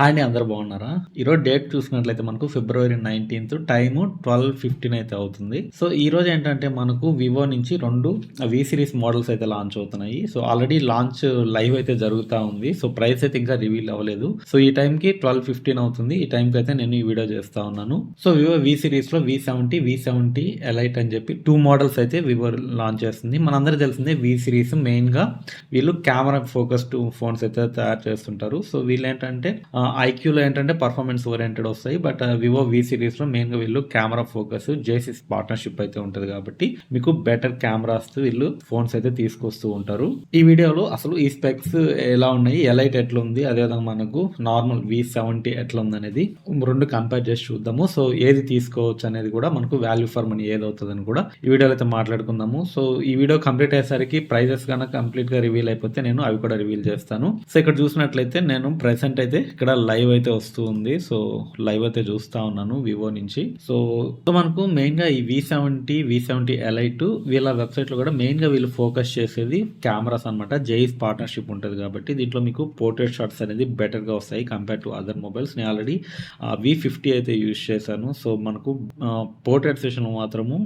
Hi అండి అందరు బాగున్నారా? ఈరోజు డేట్ చూసుకున్నట్లయితే మనకు February nineteenth time twelve fifteen అయితే అవుతుంది. సో ఈ రోజు ఏంటంటే మనకు వివో నుంచి రెండు వి సిరీస్ మోడల్స్ అయితే లాంచ్ అవుతున్నాయి. సో ఆల్రెడీ లాంచ్ లైవ్ అయితే జరుగుతూ ఉంది. సో ప్రైస్ అయితే ఇంకా రివీల్ అవ్వలేదు. సో ఈ టైంకి ట్వెల్వ్ ఫిఫ్టీన్ అవుతుంది. ఈ టైంకి అయితే నేను ఈ వీడియో చేస్తా ఉన్నాను. సో వివో వి సిరీస్లో V seventy V seventy elite అని చెప్పి టూ మోడల్స్ అయితే వివో లాంచ్ చేస్తుంది. మనందరూ తెలిసిందే వి సిరీస్ మెయిన్గా వీళ్ళు కెమెరా ఫోకస్డ్ ఫోన్స్ అయితే తయారు చేస్తుంటారు. సో వీళ్ళు ఏంటంటే ఐక్యూలో ఏంటంటే పర్ఫార్మెన్స్ ఓరియంటెడ్ వస్తాయి. బట్ వివో వి సిరీస్లో మెయిన్గా వీళ్ళు కెమెరా ఫోకస్ జేసిస్ పార్ట్నర్షిప్ అయితే ఉంటుంది కాబట్టి మీకు బెటర్ కెమెరాస్ వీళ్ళు ఫోన్స్ అయితే తీసుకొస్తూ ఉంటారు. ఈ వీడియోలో అసలు ఈ స్పెక్స్ ఎలా ఉన్నాయి ఎలైట్ ఎట్లా ఉంది అదేవిధంగా మనకు నార్మల్ వి సెవెంటీ ఎట్లా ఉంది అనేది రెండు కంపేర్ చేసి చూద్దాము. సో ఏది తీసుకోవచ్చు అనేది కూడా మనకు వాల్యూ ఫర్ మనీ ఏదవుతుందని కూడా ఈ వీడియోలో అయితే మాట్లాడుకుందాము. సో ఈ వీడియో కంప్లీట్ అయ్యేసరికి ప్రైజెస్ కనుక కంప్లీట్గా రివీల్ అయిపోతే నేను అవి కూడా రివీల్ చేస్తాను. సో ఇక్కడ చూసినట్లయితే నేను ప్రెసెంట్ అయితే ఇక్కడ లైవ్ అయితే వస్తూ ఉంది. సో లైవ్ అయితే చూస్తూ ఉన్నాను వివో నుంచి. సో మనకు మెయిన్గా ఈ V seventy V seventy elite వీళ్ళ వెబ్సైట్లో కూడా మెయిన్గా వీళ్ళు ఫోకస్ చేసేది కెమెరాస్ అనమాట జైస్ పార్ట్నర్షిప్ ఉంటుంది కాబట్టి దీంట్లో మీకు పోర్ట్రేట్ షాట్స్ అనేది బెటర్గా వస్తాయి కంపేర్ టు అదర్ మొబైల్స్ నేను ఆల్రెడీ వి ఫిఫ్టీ అయితే యూజ్ చేశాను. సో మనకు పోర్ట్రేట్ సెషన్ మాత్రము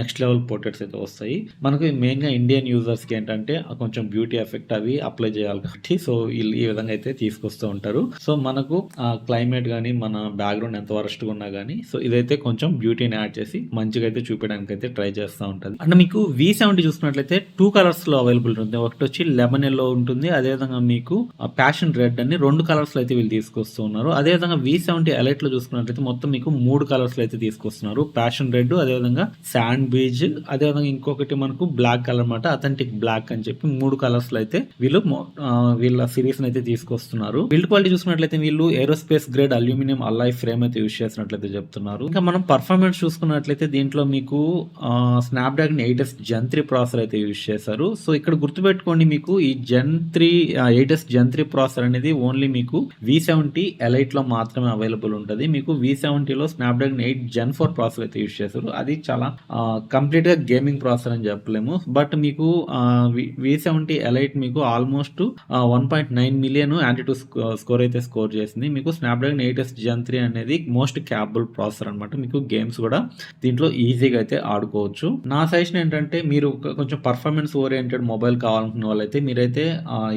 నెక్స్ట్ లెవెల్ పోర్ట్రేట్స్ అయితే వస్తాయి. మనకు మెయిన్గా ఇండియన్ యూజర్స్కి ఏంటంటే కొంచెం బ్యూటీ ఎఫెక్ట్ అవి అప్లై చేయాలి కాబట్టి సో వీళ్ళు ఈ విధంగా అయితే తీసుకొస్తూ ఉంటారు. సో మనకు ఆ క్లైమేట్ కానీ మన బ్యాక్గ్రౌండ్ ఎంత వరస్ట్గా ఉన్నా కానీ సో ఇదైతే కొంచెం బ్యూటీని యాడ్ చేసి మంచిగా అయితే చూపించడానికి అయితే ట్రై చేస్తూ ఉంటుంది. అండ్ మీకు వి సెవెంటీ చూసుకున్నట్లయితే టూ కలర్స్లో అవైలబుల్ ఉంటుంది. ఒకటి వచ్చి లెమన్ ఎల్లో ఉంటుంది. అదేవిధంగా మీకు ప్యాషన్ రెడ్ అని రెండు కలర్స్లో అయితే వీళ్ళు తీసుకొస్తూ ఉన్నారు. అదేవిధంగా వి సెవెంటీ ఎలైట్లో చూసుకున్నట్లయితే మొత్తం మీకు మూడు కలర్స్లో అయితే తీసుకొస్తున్నారు. ప్యాషన్ రెడ్ అదేవిధంగా శాండ్ బీజ్ అదేవిధంగా ఇంకొకటి మనకు బ్లాక్ కలర్ అనమాట అథెంటిక్ బ్లాక్ అని చెప్పి మూడు కలర్స్లో అయితే వీళ్ళు వీళ్ళ సిరీస్ని అయితే తీసుకొస్తున్నారు. బిల్డ్ క్వాలిటీ చూసుకున్నట్లయితే వీళ్ళు aerospace grade aluminium alloy frame అయితే యూస్ చేసినట్లయితే చెప్తున్నారు. ఇంకా మనం పర్ఫార్మెన్స్ చూసుకున్నట్లయితే దీంట్లో మీకు Snapdragon eight S gen three processor అయితే యూస్ చేశారు. సో ఇక్కడ గుర్తుపెట్టుకోండి మీకు ఈ gen three eight S gen three processor అనేది ఓన్లీ మీకు వి సెవెంటీ ఎలైట్లో మాత్రమే అవైలబుల్ ఉంటుంది. మీకు V సెవెంటీలో Snapdragon eight gen four processor అయితే యూస్ చేశారు. అది చాలా కంప్లీట్గా గేమింగ్ ప్రాసెసర్ అని చెప్పలేము. బట్ మీకు వి సెవెంటీ ఎలైట్ మీకు almost one point nine million AnTuTu score అయితే స్కోర్ చేసింది. మీకు Snapdragon eight S gen three అనేది మోస్ట్ క్యాబుల్ ప్రాసెసర్ అనమాట మీకు గేమ్స్ కూడా దీంట్లో ఈజీగా అయితే ఆడుకోవచ్చు. నా సజెషన్ ఏంటంటే మీరు కొంచెం పర్ఫార్మెన్స్ ఓరియంటెడ్ మొబైల్ కావాలనుకున్న వాళ్ళైతే మీరైతే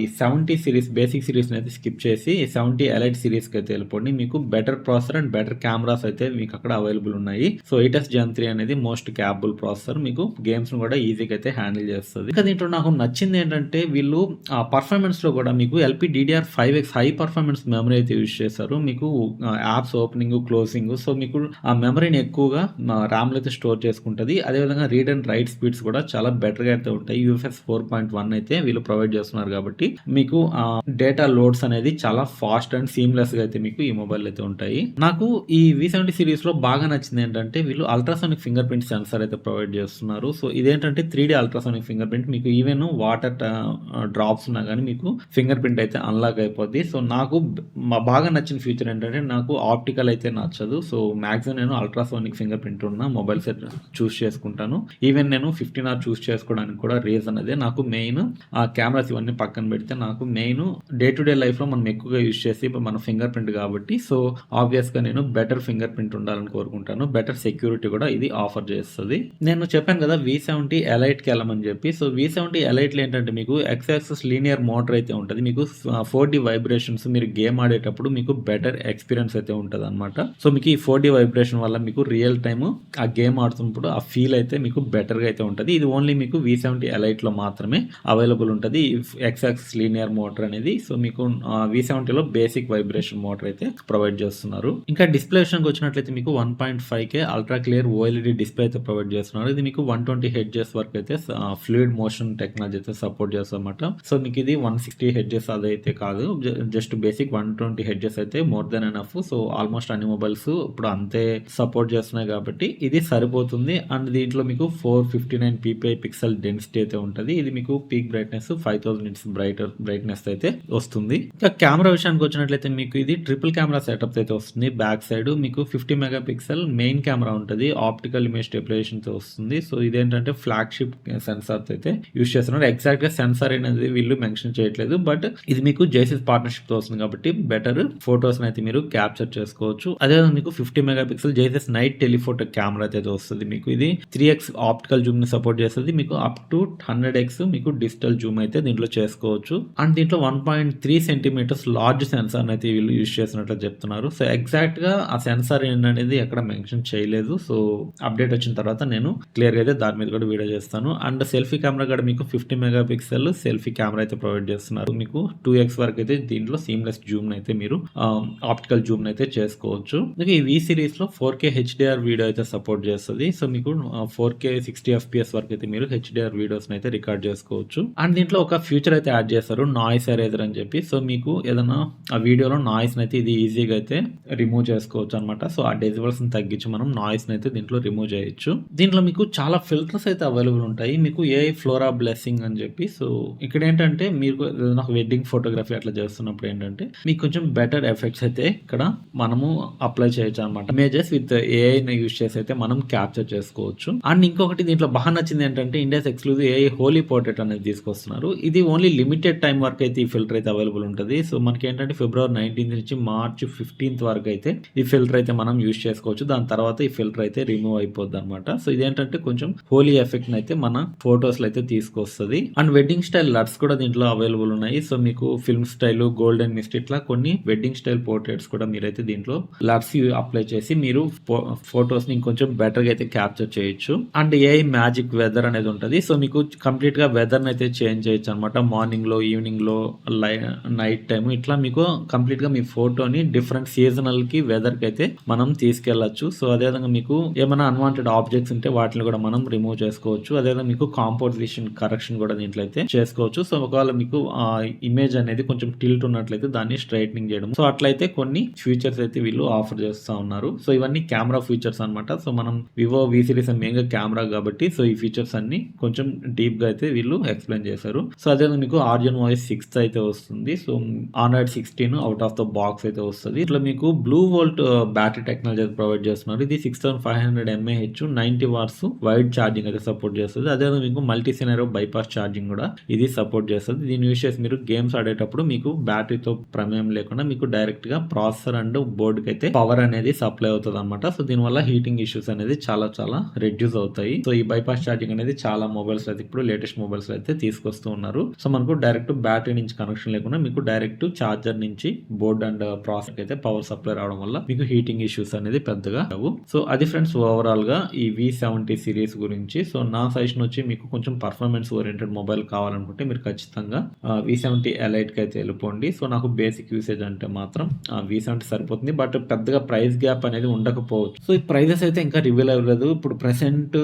ఈ సెవెంటీ సిరీస్ బేసిక్ సిరీస్ అయితే స్కిప్ చేసి సెవెంటీ ఎలైట్ సిరీస్కి అయితే వెళ్ళిపోండి. మీకు better processor and better cameras అయితే మీకు అక్కడ అవైలబుల్ ఉన్నాయి. సో ఎయిట్ జన్ త్రీ అనేది మోస్ట్ క్యాబుల్ ప్రాసెసర్ మీకు గేమ్స్ కూడా ఈజీగా అయితే హ్యాండిల్ చేస్తుంది. ఇంకా దీంట్లో నాకు నచ్చింది ఏంటంటే వీళ్ళు పర్ఫార్మెన్స్లో కూడా మీకు LP DDR five X high performance memory అయితే యూజ్ చేస్తారు. మీకు యాప్స్ ఓపెనింగ్ క్లోజింగ్ సో మీకు ఆ మెమరీని ఎక్కువగా ర్యామ్లో అయితే స్టోర్ చేసుకుంటుంది. అదేవిధంగా రీడ్ అండ్ రైట్ స్పీడ్స్ కూడా చాలా బెటర్గా అయితే ఉంటాయి. యూఎఫ్ఎస్ ఫోర్ పాయింట్ వన్ అయితే వీళ్ళు ప్రొవైడ్ చేస్తున్నారు కాబట్టి మీకు డేటా లోడ్స్ అనేది చాలా ఫాస్ట్ అండ్ సీమ్లెస్గా అయితే మీకు ఈ మొబైల్ అయితే ఉంటాయి. నాకు ఈ వి సెవెంటీ సిరీస్లో బాగా నచ్చింది ఏంటంటే వీళ్ళు అల్ట్రాసోనిక్ ఫింగర్ ప్రింట్ సెన్సర్ అయితే ప్రొవైడ్ చేస్తున్నారు. సో ఇదేంటంటే three D ultrasonic fingerprint. మీకు ఈవెన్ వాటర్ డ్రాప్స్ ఉన్నా కానీ మీకు ఫింగర్ ప్రింట్ అయితే అన్లాక్ అయిపోద్ది. సో నాకు మా బాగా నచ్చిన ఫీచర్ ఏంటంటే నాకు ఆప్టికల్ అయితే నచ్చదు. సో మ్యాక్సిమం నేను అల్ట్రాసోనిక్ ఫింగర్ ప్రింట్ ఉన్న మొబైల్ సెట్ చూస్ చేసుకుంటాను. ఈవెన్ నేను ఫిఫ్టీన్ ఆర్ చూస్ చేసుకోవడానికి కూడా రీజన్ అదే. నాకు మెయిన్ ఆ కెమెరాస్ ఇవన్నీ పక్కన పెడితే నాకు మెయిన్ డే టు డే లైఫ్లో మనం ఎక్కువగా యూస్ చేసి మన ఫింగర్ ప్రింట్ కాబట్టి సో ఆబ్వియస్గా నేను బెటర్ ఫింగర్ ప్రింట్ ఉండాలని కోరుకుంటాను. బెటర్ సెక్యూరిటీ కూడా ఇది ఆఫర్ చేస్తుంది. నేను చెప్పాను కదా వి సెవెంటీ ఎలైట్కి వెళ్ళమని చెప్పి. సో వి సెవెంటీ ఎలైట్లు ఏంటంటే మీకు ఎక్స్ లీనియర్ మోటర్ అయితే ఉంటుంది. మీకు ఫోర్ డి వైబ్రేషన్స్ మీరు గేమ్ ఆడేటప్పుడు మీకు బెటర్ ఎక్స్పీరియన్స్ అయితే ఉంటుంది అనమాట సో మీకు ఈ ఫోర్ వైబ్రేషన్ వల్ల మీకు రియల్ టైమ్ ఆ గేమ్ ఆడుతున్నప్పుడు ఆ ఫీల్ అయితే మీకు బెటర్గా అయితే ఉంటుంది. ఇది ఓన్లీ మీకు వి సెవెంటీ ఎలైట్లో మాత్రమే అవైలబుల్ ఉంటుంది. ఎక్స్ఎక్స్ లీనియర్ మోటార్ అనేది సో మీకు వి సెవెంటీలో బేసిక్ వైబ్రేషన్ మోటార్ అయితే ప్రొవైడ్ చేస్తున్నారు. ఇంకా డిస్ప్లే విషయానికి వచ్చినట్లయితే మీకు one point five K ultra clear OLED display అయితే ప్రొవైడ్ చేస్తున్నారు. ఇది మీకు వన్ ట్వంటీ హెడ్జెస్ వరకు అయితే ఫ్లూయిడ్ మోషన్ టెక్నాలజీ అయితే సపోర్ట్ చేస్తామన్నమాట సో మీకు ఇది వన్ సిక్స్టీ హెడ్జెస్ అదైతే కాదు. Just basic one twenty hertz అయితే more than enough. So almost అన్ని మొబైల్స్ ఇప్పుడు అంతే సపోర్ట్ చేస్తున్నాయి కాబట్టి ఇది సరిపోతుంది. అండ్ దీంట్లో మీకు four fifty nine PPI pixel density అయితే ఉంటుంది. ఇది మీకు peak brightness five thousand its brighter brightness అయితే వస్తుంది. ఇంకా కెమెరా విషయానికి వచ్చినట్లయితే మీకు ఇది ట్రిపుల్ కెమెరా సెటప్ అయితే వస్తుంది. బ్యాక్ సైడ్ మీకు fifty megapixel main camera ఉంటుంది. ఆప్టికల్ ఇమేజ్ స్టెబిలైజేషన్తో వస్తుంది. సో ఇదేంటంటే ఫ్లాగ్షిప్ సెన్సార్ అయితే యూస్ చేస్తున్నారు. ఎగ్జాక్ట్గా సెన్సార్ అనేది వీళ్ళు మెన్షన్ చేయట్లేదు. బట్ ఇది మీకు జేసీస్ పార్ట్నర్షిప్తో వస్తుంది కాబట్టి బెటర్ ఫొటోస్ అయితే మీరు క్యాప్చర్ చేసుకోవచ్చు. అదే మీకు fifty megapixel Zeiss night telephoto camera అయితే వస్తుంది మీకు. ఇది త్రీ ఎక్స్ ఆప్టికల్ జూమ్ని సపోర్ట్ చేస్తుంది. మీకు అప్ టు హండ్రెడ్ ఎక్స్ మీకు డిజిటల్ జూమ్ అయితే దీంట్లో చేసుకోవచ్చు. అండ్ దీంట్లో one point three centimetres large sensor అయితే వీళ్ళు యూజ్ చేసినట్లు చెప్తున్నారు. సో ఎగ్జాక్ట్గా ఆ సెన్సార్ ఏంటనేది ఎక్కడ మెన్షన్ చేయలేదు. సో అప్డేట్ వచ్చిన తర్వాత నేను క్లియర్ అయితే దాని మీద కూడా వీడియో చేస్తాను. అండ్ సెల్ఫీ కెమెరా కూడా మీకు fifty megapixel selfie camera అయితే ప్రొవైడ్ చేస్తున్నారు. మీకు టూ ఎక్స్ వరకు అయితే దీంట్లో సీమ్లెస్ జూమ్ అయితే మీరు ఆప్టికల్ జూమ్ అయితే చేసుకోవచ్చు ఈ వి సిరీస్లో ఫోర్ కే హెచ్డిఆర్ వీడియో అయితే సపోర్ట్ చేస్తుంది. సో మీకు ఫోర్ కే సిక్స్టీ ఎఫ్పిఎస్ వరకు అయితే మీరు హెచ్డిఆర్ వీడియోస్ అయితే రికార్డ్ చేసుకోవచ్చు. అండ్ దీంట్లో ఒక ఫ్యూచర్ అయితే యాడ్ చేస్తారు నాయిస్ ఎరేజర్ అని చెప్పి. సో మీకు ఏదైనా ఆ వీడియోలో నాయిస్ అయితే ఇది ఈజీగా అయితే రిమూవ్ చేసుకోవచ్చు అనమాట సో ఆ డెసిబల్స్ తగ్గించి మనం నాయిస్ అయితే దీంట్లో రిమూవ్ చేయొచ్చు. దీంట్లో మీకు చాలా ఫిల్టర్స్ అయితే అవైలబుల్ ఉంటాయి. మీకు ఏ ఫ్లోరా బ్లెస్సింగ్ అని చెప్పి. సో ఇక్కడ ఏంటంటే మీరు ఏదైనా వెడ్డింగ్ ఫోటోగ్రఫీ అట్లా చేస్తున్నప్పుడు ఏంటంటే మీకు కొంచెం బెటర్ ఎఫెక్ట్స్ అయితే ఇక్కడ మనము అప్లై చేయొచ్చు అనమాట ఇమేజెస్ విత్ ఏఐ యూస్ చేసి అయితే మనం క్యాప్చర్ చేసుకోవచ్చు. అండ్ ఇంకొకటి దీంట్లో బాగా నచ్చింది ఏంటంటే India's exclusive AI Holi portrait అనేది తీసుకొస్తున్నారు. ఇది ఓన్లీ లిమిటెడ్ టైం వరకు అయితే ఈ ఫిల్టర్ అయితే అవైలబుల్ ఉంటుంది. సో మనకి ఏంటంటే ఫిబ్రవరి నైన్టీన్త్ నుంచి మార్చ్ ఫిఫ్టీన్త్ వరకు అయితే ఈ ఫిల్టర్ అయితే మనం యూస్ చేసుకోవచ్చు. దాని తర్వాత ఈ ఫిల్టర్ అయితే రిమూవ్ అయిపోద్ది అనమాట సో ఇదేంటంటే కొంచెం హోలీ ఎఫెక్ట్ అయితే మన ఫొటోస్ అయితే తీసుకొస్తుంది. అండ్ వెడ్డింగ్ స్టైల్ లట్స్ కూడా దీంట్లో అవైలబుల్ ఉన్నాయి. సో మీకు ఫిల్మ్ స్టైల్ గోల్డెన్ మిస్ట్ ఇట్లా కొన్ని వెడ్డింగ్ స్టైల్ పోర్ట్రేట్స్ కూడా మీరైతే దీంట్లో లట్స్ అప్లై చేసి మీరు ఫొటోస్ని ఇంకొంచెం బెటర్గా అయితే క్యాప్చర్ చేయొచ్చు. అండ్ ఏ మ్యాజిక్ వెదర్ అనేది ఉంటుంది. సో మీకు కంప్లీట్గా వెదర్ అయితే చేంజ్ చేయొచ్చు అనమాట మార్నింగ్లో ఈవినింగ్లో నైట్ టైం ఇట్లా మీకు కంప్లీట్గా మీ ఫోటోని డిఫరెంట్ సీజనల్కి వెదర్కి అయితే మనం తీసుకెళ్ళొచ్చు సో అదేవిధంగా మీకు ఏమైనా అన్వాంటెడ్ ఆబ్జెక్ట్స్ ఉంటే వాటిని కూడా మనం రిమూవ్ చేసుకోవచ్చు. అదేవిధంగా మీకు కాంపోజిషన్ కరెక్షన్ కూడా దీంట్లో అయితే చేసుకోవచ్చు. సో ఒకవేళ మీకు ఇమేజ్ అనేది కొంచెం టిల్ట్ ఉన్నట్లయితే దాన్ని బ్రైట్నింగ్ చేయడం సో అట్లయితే కొన్ని ఫీచర్స్ అయితే వీళ్ళు ఆఫర్ చేస్తూ ఉన్నారు. సో ఇవన్నీ కెమెరా ఫీచర్స్ అనమాట సో మనం వివో వి సిరీస్ మెయిన్గా కెమెరా కాబట్టి సో ఈ ఫీచర్స్ అన్ని కొంచెం డీప్గా అయితే వీళ్ళు ఎక్స్ప్లెయిన్ చేశారు. సో అదే మీకు ఆర్జన్ వాయిస్ సిక్స్త్ అయితే వస్తుంది. So Android sixteen out of the box అయితే వస్తుంది. ఇట్లా మీకు బ్లూ వోల్ట్ బ్యాటరీ టెక్నాలజీ అయితే ప్రొవైడ్ చేస్తున్నారు. ఇది six thousand five hundred mAh ninety watts wired charging అయితే సపోర్ట్ చేస్తుంది. అదే మీకు మల్టీ సినారో బైపాస్ ఛార్జింగ్ కూడా ఇది సపోర్ట్ చేస్తుంది. దీని యూస్ చేసి మీరు గేమ్స్ ఆడేటప్పుడు మీకు బ్యాటరీతో ప్రమేయం లేకుండా మీకు డైరెక్ట్గా ప్రాసెసర్ అండ్ బోర్డు కి అయితే పవర్ అనేది సప్లై అవుతుంది అనమాట సో దీనివల్ల హీటింగ్ ఇష్యూస్ అనేది చాలా చాలా రెడ్యూస్ అవుతాయి. సో ఈ బైపాస్ ఛార్జింగ్ అనేది చాలా మొబైల్స్ అయితే ఇప్పుడు లేటెస్ట్ మొబైల్స్ అయితే తీసుకొస్తూ ఉన్నారు. సో మనకు డైరెక్ట్ బ్యాటరీ నుంచి కనెక్షన్ లేకుండా మీకు డైరెక్ట్ చార్జర్ నుంచి బోర్డ్ అండ్ ప్రాసెస్ అయితే పవర్ సప్లై రావడం వల్ల మీకు హీటింగ్ ఇష్యూస్ అనేది పెద్దగా రావు. సో అది ఫ్రెండ్స్ ఓవరాల్గా ఈ వి సెవెంటీ సిరీస్ గురించి. సో నా సజెషన్ వచ్చి మీకు కొంచెం పర్ఫార్మెన్స్ ఓరియంటెడ్ మొబైల్ కావాలనుకుంటే మీరు ఖచ్చితంగా వి సెవెంటీ ఎలైట్కి అయితే వెళ్ళిపోండి. సో నాకు బేసిక్ యూసేజ్ అంటే మాత్రం వీసా అంటే సరిపోతుంది. బట్ పెద్దగా ప్రైస్ గ్యాప్ అనేది ఉండకపోవచ్చు. సో ఈ ప్రైజెస్ అయితే ఇంకా రివీల్ అవ్వలేదు. ఇప్పుడు ప్రెసెంట్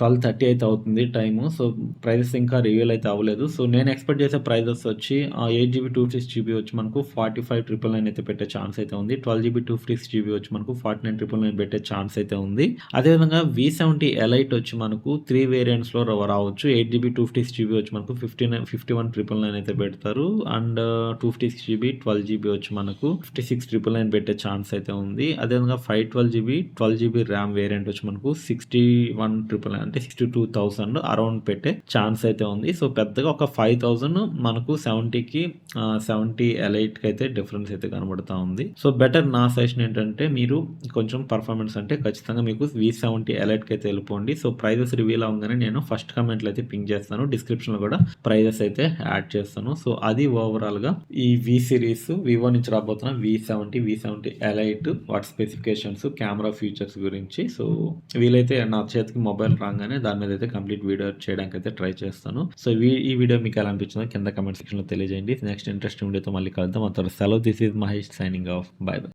ట్వెల్వ్ థర్టీ అయితే అవుతుంది టైము. సో ప్రైజెస్ ఇంకా రివీల్ అయితే అవ్వలేదు. సో నేను ఎక్స్పెక్ట్ చేసే ప్రైజెస్ వచ్చి eight GB two six GB వచ్చి మనకు ఫార్టీ ఫైవ్ ట్రిపుల్ నైన్ అయితే పెట్టే ఛాన్స్ అయితే ఉంది. Twelve GB two six GB వచ్చి మనకు ఫార్టీ నైన్ ట్రిపుల్ నైన్ పెట్టే ఛాన్స్ అయితే ఉంది. అదేవిధంగా వి సెవెంటీ ఎలైట్ వచ్చి మనకు త్రీ వేరియంట్స్లో రావచ్చు. Eight GB two fifty six GB వచ్చి మనకు fifty nine fifty one triple nine అయితే పెడతారు. And two fifty six GB twelve GB వచ్చి మనకు ఫిఫ్టీ సిక్స్ ట్రిపుల్ నైన్ పెట్టే ఛాన్స్ అయితే ఉంది. అదేవిధంగా five twelve GB twelve GB RAM variant వచ్చి మనకు సిక్స్టీ వన్ ట్రిపుల్ నైన్ అంటే సిక్స్టీ టూ థౌసండ్ అరౌండ్ పెట్టే ఛాన్స్ అయితే ఉంది. సో పెద్దగా ఒక ఫైవ్ థౌసండ్ మనకు సెవెంటీకి సెవెంటీ ఎలైట్కి అయితే డిఫరెన్స్ అయితే కనబడుతూ ఉంది. సో బెటర్ నా సజెషన్ ఏంటంటే మీరు కొంచెం పర్ఫార్మెన్స్ అంటే ఖచ్చితంగా మీకు వి సెవెంటీ ఎలైట్కి అయితే వెళ్ళిపోండి. సో ప్రైజెస్ రివీల్ అవ్వగానే నేను ఫస్ట్ కమెంట్లు అయితే పింక్ చేస్తాను. డిస్క్రిప్షన్లో కూడా ప్రైజెస్ అయితే యాడ్ చేస్తాను. సో అది ఓవరాల్గా ఈ వి సిరీస్ వివో నుంచి రాబోతున్న V seventy V seventy elite వాటి స్పెసిఫికేషన్స్ కెమెరా ఫీచర్స్ గురించి. సో వీలైతే నా చేతికి మొబైల్ రాగానే దాని మీద అయితే కంప్లీట్ వీడియో చేయడానికి అయితే ట్రై చేస్తాను. సో ఈ వీడియో మీకు ఎలా అనిపించిందో కింద కమెంట్ సెక్షన్లో తెలియజేయండి. నెక్స్ట్ ఇంట్రెస్టింగ్ వీడియోతో మళ్ళీ కలుద్దాం. అంత సెలవు. This is Mahesh signing off bye bye